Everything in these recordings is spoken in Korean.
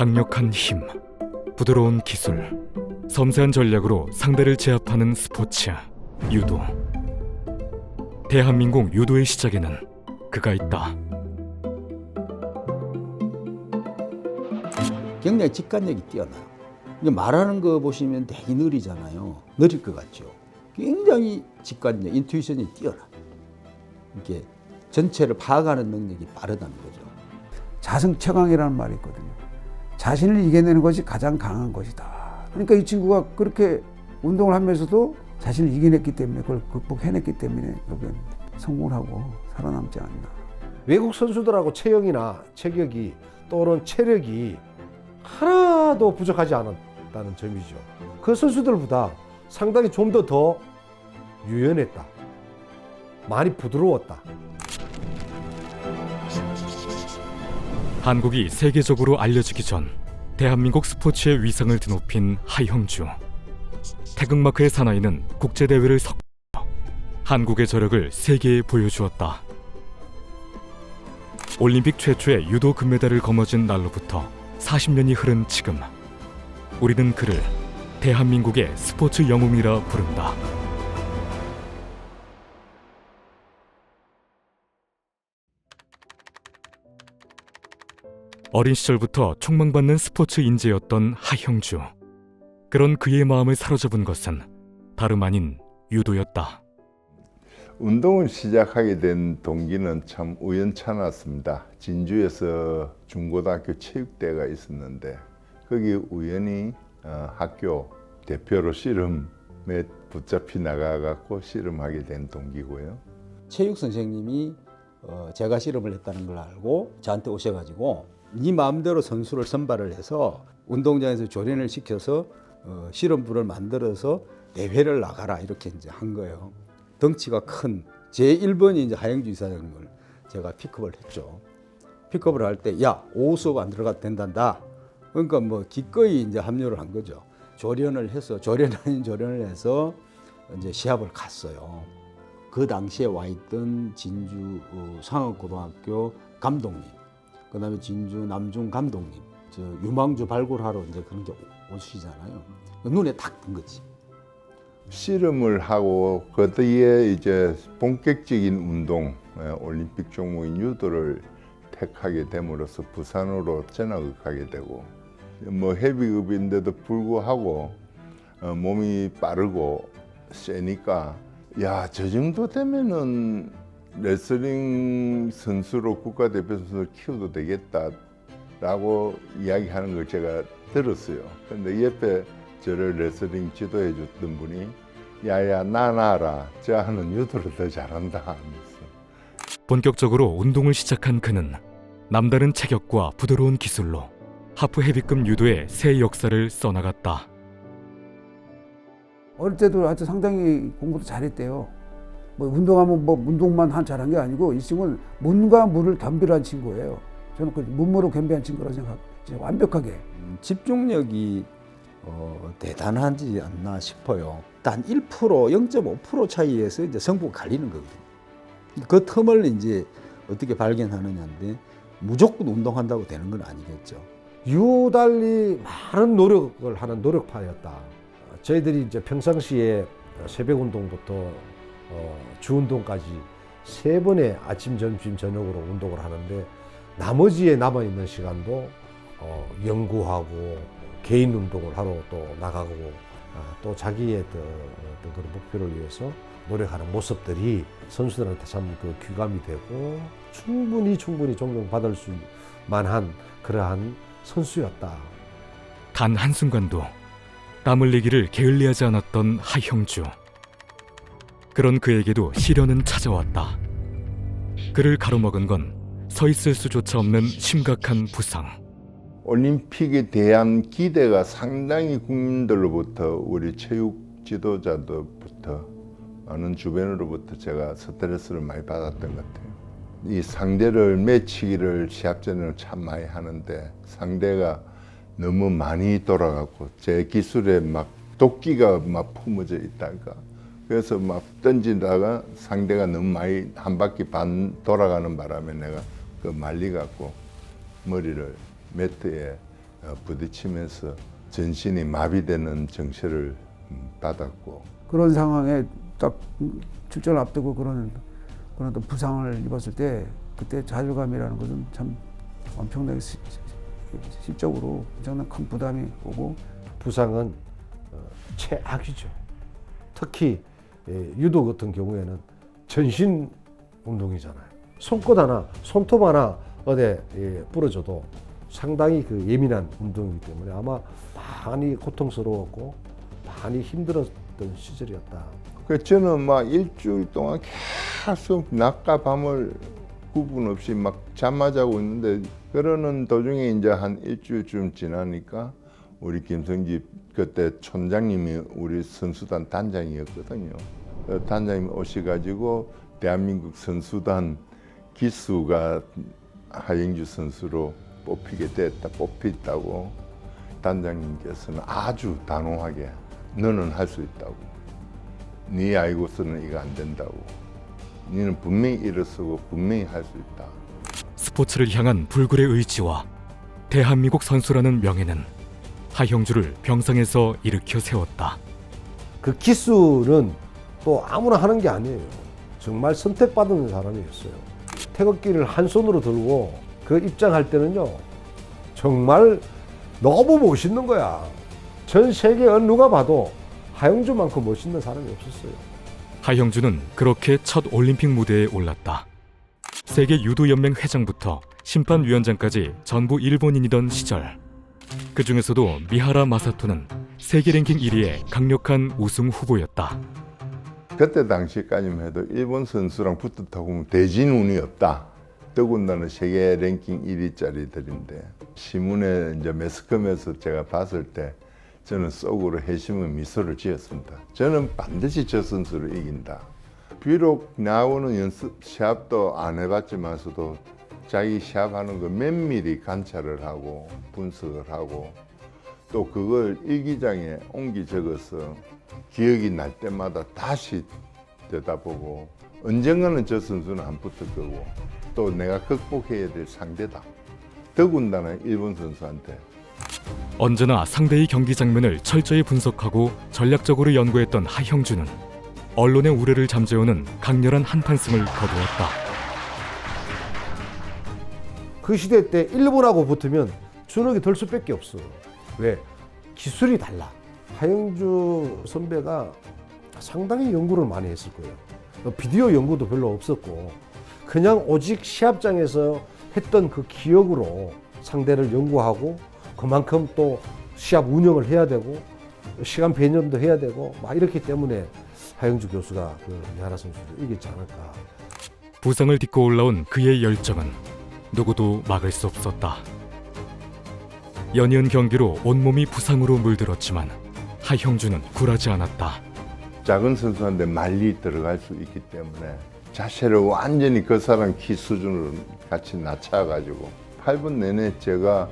강력한 힘, 부드러운 기술, 섬세한 전략으로 상대를 제압하는 스포츠 유도. 대한민국 유도의 시작에는 그가 있다. 굉장히 직관력이 뛰어나요. 이게 말하는 거 보시면 되게 느리잖아요. 느릴 것 같죠. 굉장히 직관력, 인투이션이 뛰어나. 이게 전체를 파악하는 능력이 빠르다는 거죠. 자승처강이라는 말이 있거든요. 자신을 이겨내는 것이 가장 강한 것이다. 그러니까 이 친구가 그렇게 운동을 하면서도 자신을 이겨냈기 때문에 그걸 극복해냈기 때문에 결국엔 성공을 하고 살아남지 않나. 외국 선수들하고 체형이나 체격이 또는 체력이 하나도 부족하지 않았다는 점이죠. 그 선수들보다 상당히 좀 더더 유연했다. 많이 부드러웠다. 한국이 세계적으로 알려지기 전 대한민국 스포츠의 위상을 드높인 하형주. 태극마크의 사나이는 국제 대회를 석 한국의 저력을 세계에 보여주었다. 올림픽 최초의 유도 금메달을 거머쥔 날로부터 40년이 흐른 지금 우리는 그를 대한민국의 스포츠 영웅이라 부른다. 어린 시절부터 촉망받는 스포츠 인재였던 하형주. 그런 그의 마음을 사로잡은 것은 다름 아닌 유도였다. 운동을 시작하게 된 동기는 참 우연찮았습니다. 진주에서 중고등학교 체육대회가 있었는데 거기 우연히 어, 학교 대표로 씨름에 붙잡히 나가갖고 씨름하게 된 동기고요. 체육 선생님이 어, 제가 실험을 했다는 걸 알고 저한테 오셔가지고 네 마음대로 선수를 선발을 해서 운동장에서 조련을 시켜서 어, 실험부를 만들어서 대회를 나가라 이렇게 이제 한 거예요. 덩치가 큰 제 1번이 이제 하영주 이사장님을 제가 픽업을 했죠. 픽업을 할 때 야 오후 수업 안 들어가도 된단다. 그러니까 뭐 기꺼이 이제 합류를 한 거죠. 조련을 해서 조련 아닌 조련을 해서 이제 시합을 갔어요. 그 당시에 와 있던 진주 어, 상업고등학교 감독님, 그다음에 진주 남중 감독님, 저 유망주 발굴하러 이제 그런 게 오- 오시잖아요. 눈에 딱 든 거지. 씨름을 하고 그 뒤에 이제 본격적인 운동, 예, 올림픽 종목인 유도를 택하게 됨으로써 부산으로 전학을 가게 되고 뭐 헤비급인데도 불구하고 어, 몸이 빠르고 세니까 야 저 정도 되면은 레슬링 선수로 국가대표 선수를 키워도 되겠다라고 이야기하는 걸 제가 들었어요. 근데 옆에 저를 레슬링 지도해 줬던 분이 야야 나나라 저 하는 유도를 더 잘한다 하면서 본격적으로 운동을 시작한 그는 남다른 체격과 부드러운 기술로 하프 헤비급 유도의 새 역사를 써나갔다. 어릴 때도 하여튼 상당히 공부도 잘했대요. 뭐 운동하면 뭐 운동만 한 잘한 게 아니고 이 친구는 문과 무를 겸비한 친구예요. 저는 그 문무를 겸비한 친구라고 생각. 완벽하게. 음, 집중력이 어, 대단하지 않나 싶어요. 단 1% 0.5% 차이에서 이제 성부가 갈리는 거거든요. 그 틈을 이제 어떻게 발견하느냐인데 무조건 운동한다고 되는 건 아니겠죠. 유달리 많은 노력을 하는 노력파였다. 저희들이 이제 평상시에 새벽 운동부터 어, 주 운동까지 세 번의 아침, 점심, 저녁으로 운동을 하는데 나머지에 남아 있는 시간도 어, 연구하고 개인 운동을 하러 또 나가고 아, 또 자기의 그, 어떤 그런 목표를 위해서 노력하는 모습들이 선수들한테 참 그 귀감이 되고 충분히 충분히 존경받을 수 만한 그러한 선수였다. 단 한순간도 땀 흘리기를 게을리하지 않았던 하형주. 그런 그에게도 시련은 찾아왔다. 그를 가로막은 건 서 있을 수조차 없는 심각한 부상. 올림픽에 대한 기대가 상당히 국민들로부터 우리 체육 지도자들부터 많은 주변으로부터 제가 스트레스를 많이 받았던 것 같아요. 이 상대를 매치기를 시합 전에는 참 많이 하는데 상대가 너무 많이 돌아가고 제 기술에 막 도끼가 막 품어져 있다가 그래서 막 던지다가 상대가 너무 많이 한 바퀴 반 돌아가는 바람에 내가 그 말리 갖고 머리를 매트에 어, 부딪히면서 전신이 마비되는 정체를 음, 받았고 그런 상황에 딱 출전을 앞두고 그런 그런 또 부상을 입었을 때 그때 좌절감이라는 것은 참 엄청나게 심적으로 엄청난 큰 부담이 오고 부상은 어, 최악이죠. 특히 예, 유도 같은 경우에는 전신 운동이잖아요. 손끝 하나, 손톱 하나 어디 예, 부러져도 상당히 그 예민한 운동이기 때문에 아마 많이 고통스러웠고 많이 힘들었던 시절이었다. 그 저는 막 일주일 동안 계속 낮과 밤을 구분 없이 막 잠만 자고 있는데 그러는 도중에 이제 한 일주일쯤 지나니까 우리 김성집 그때 촌장님이 우리 선수단 단장이었거든요. 그 단장님 오셔가지고 대한민국 선수단 기수가 하영주 선수로 뽑히게 됐다 뽑혔다고 단장님께서는 아주 단호하게 너는 할 수 있다고. 네 알고서는 이거 안 된다고. 너는 분명히 일어서고 분명히 할 수 있다. 스포츠를 향한 불굴의 의지와 대한민국 선수라는 명예는 하형주를 병상에서 일으켜 세웠다. 그 기술은 또 아무나 하는 게 아니에요. 정말 선택받은 사람이었어요. 태극기를 한 손으로 들고 그 입장할 때는요, 정말 너무 멋있는 거야. 전 세계 어느 누가 봐도 하영주만큼 멋있는 사람이 없었어요. 하형주는 그렇게 첫 올림픽 무대에 올랐다. 세계 유도 연맹 회장부터 심판위원장까지 전부 일본인이던 시절. 그 중에서도 미하라 마사토는 세계 랭킹 1위의 강력한 우승 후보였다. 그때 당시까지만 해도 일본 선수랑 붙었다고 하면 대진 운이 없다. 더군다나 세계 랭킹 1위짜리들인데 신문에 이제 매스컴에서 제가 봤을 때 저는 속으로 해심의 미소를 지었습니다. 저는 반드시 저 선수를 이긴다. 비록 나오는 연습 시합도 안 해봤지만서도 자기 시합하는 거 면밀히 관찰을 하고 분석을 하고 또 그걸 일기장에 옮기 적어서 기억이 날 때마다 다시 들여다보고 언젠가는 저 선수는 안 붙을 거고 또 내가 극복해야 될 상대다. 더군다나 일본 선수한테 언제나 상대의 경기 장면을 철저히 분석하고 전략적으로 연구했던 하형주는 언론의 우려를 잠재우는 강렬한 한판승을 거두었다. 그 시대 때 일본하고 붙으면 주눅이 들 수밖에 없어. 왜? 기술이 달라. 하영주 선배가 상당히 연구를 많이 했을 거예요. 어, 비디오 연구도 별로 없었고 그냥 오직 시합장에서 했던 그 기억으로 상대를 연구하고 그만큼 또 시합 운영을 해야 되고 시간 배념도 해야 되고 막 이렇기 때문에 하영주 교수가 그 미하라 선수를 이겼지 않을까. 부상을 딛고 올라온 그의 열정은 누구도 막을 수 없었다. 연이은 경기로 온몸이 부상으로 물들었지만 하형주는 굴하지 않았다. 작은 선수한테 말리 들어갈 수 있기 때문에 자세를 완전히 그 사람 키 수준으로 같이 낮춰가지고 8분 내내 제가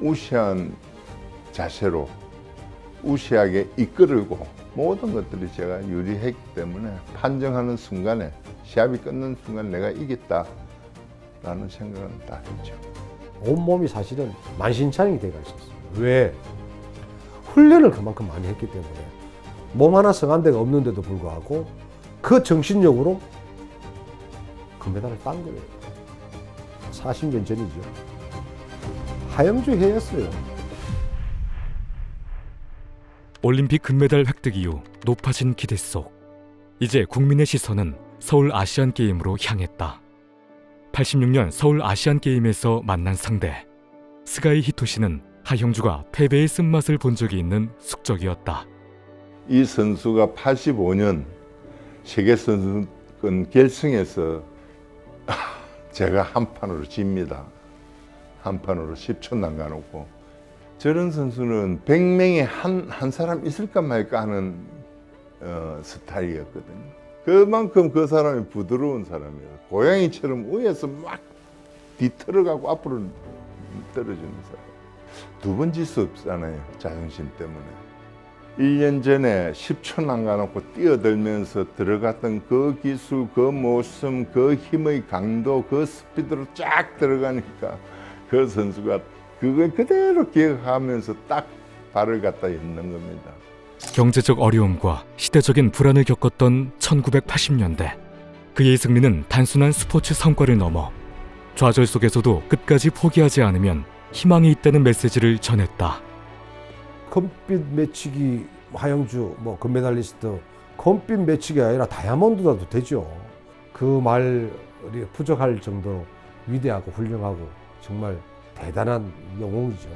우시한 자세로 우시하게 이끌고 모든 것들이 제가 유리했기 때문에 판정하는 순간에 시합이 끝난 순간 내가 이겼다라는 생각은 딱 했죠. 온몸이 사실은 만신창이 돼가 있었어요. 왜? 훈련을 그만큼 많이 했기 때문에 몸 하나 성한 데가 없는데도 불구하고 그 정신력으로 금메달을 딴 거예요. 40년 전이죠. 하영주 해였어요. 올림픽 금메달 획득 이후 높아진 기대 속 이제 국민의 시선은 서울 아시안 게임으로 향했다. 86년 서울 아시안 게임에서 만난 상대 스가이 히토시는 하형주가 패배의 쓴맛을 본 적이 있는 숙적이었다. 이 선수가 85년 세계 선수권 결승에서 제가 한 판으로 집니다. 한 판으로 10초 남겨놓고 저런 선수는 100명에 한, 한 사람 있을까 말까 하는 어, 스타일이었거든요. 그만큼 그 사람이 부드러운 사람이에요. 고양이처럼 위에서 막 뒤틀어가고 앞으로 떨어지는 사람. 두 번 질 수 없잖아요. 자존심 때문에. 1년 전에 10초 남가놓고 뛰어들면서 들어갔던 그 기술, 그 모습, 그 힘의 강도, 그 스피드로 쫙 들어가니까 그 선수가 그걸 그대로 기억하면서 딱 발을 갖다 잇는 겁니다. 경제적 어려움과 시대적인 불안을 겪었던 1980년대. 그의 승리는 단순한 스포츠 성과를 넘어 좌절 속에서도 끝까지 포기하지 않으면 희망이 있다는 메시지를 전했다. 컴빛 매치기 하영주 뭐 금메달리스트 컴빛 매치기 아니라 다이아몬드라도 되죠. 그 말이 부족할 정도로 위대하고 훌륭하고 정말 대단한 영웅이죠.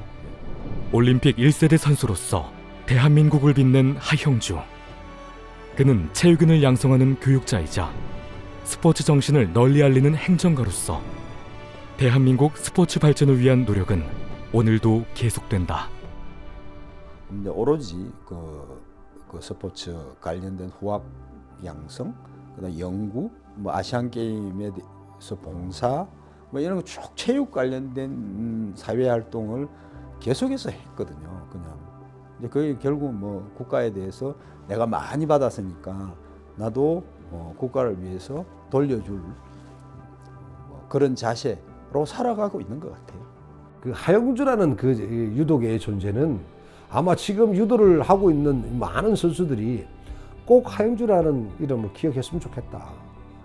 올림픽 1세대 선수로서 대한민국을 빛낸 하형주. 그는 체육인을 양성하는 교육자이자 스포츠 정신을 널리 알리는 행정가로서 대한민국 스포츠 발전을 위한 노력은 오늘도 계속된다. 근데 오로지 그, 그 스포츠 관련된 후학 양성, 그다음 연구, 뭐 아시안 게임에 대해서 봉사, 뭐 이런 거쭉 체육 관련된 음, 사회 활동을 계속해서 했거든요. 그냥 이제 그게 결국 뭐 국가에 대해서 내가 많이 받았으니까 나도 어, 국가를 위해서 돌려줄 뭐 그런 자세로 살아가고 있는 것 같아요. 그 하영주라는 그 유도계의 존재는 아마 지금 유도를 하고 있는 많은 선수들이 꼭 하영주라는 이름을 기억했으면 좋겠다.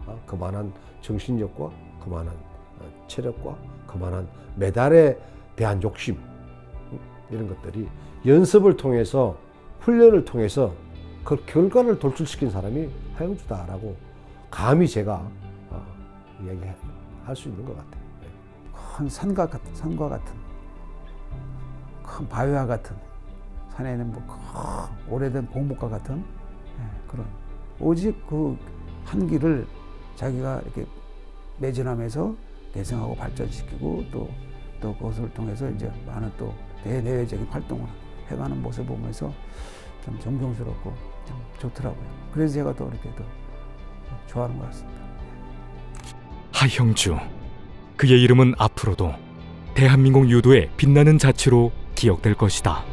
어, 그만한 정신력과 그만한 어, 체력과 그만한 메달에 대한 욕심 음, 이런 것들이 연습을 통해서 훈련을 통해서 그 결과를 돌출시킨 사람이 하영주다라고 감히 제가 어, 이야기할 수 있는 것 같아요. 큰 산과 같은 산과 같은 큰 바위와 같은 산에는 뭐큰 오래된 공목과 같은 예, 그런 오직 그 한기를 자기가 이렇게 매진하면서 대성하고 발전시키고 또 또 그것을 통해서 이제 많은 또 대내외적인 활동을 해가는 모습 보면서 좀 존경스럽고 좀 좋더라고요. 그래서 제가 또 이렇게 또 좋아하는 것 같습니다. 하형주. 그의 이름은 앞으로도 대한민국 유도의 빛나는 자치로 기억될 것이다.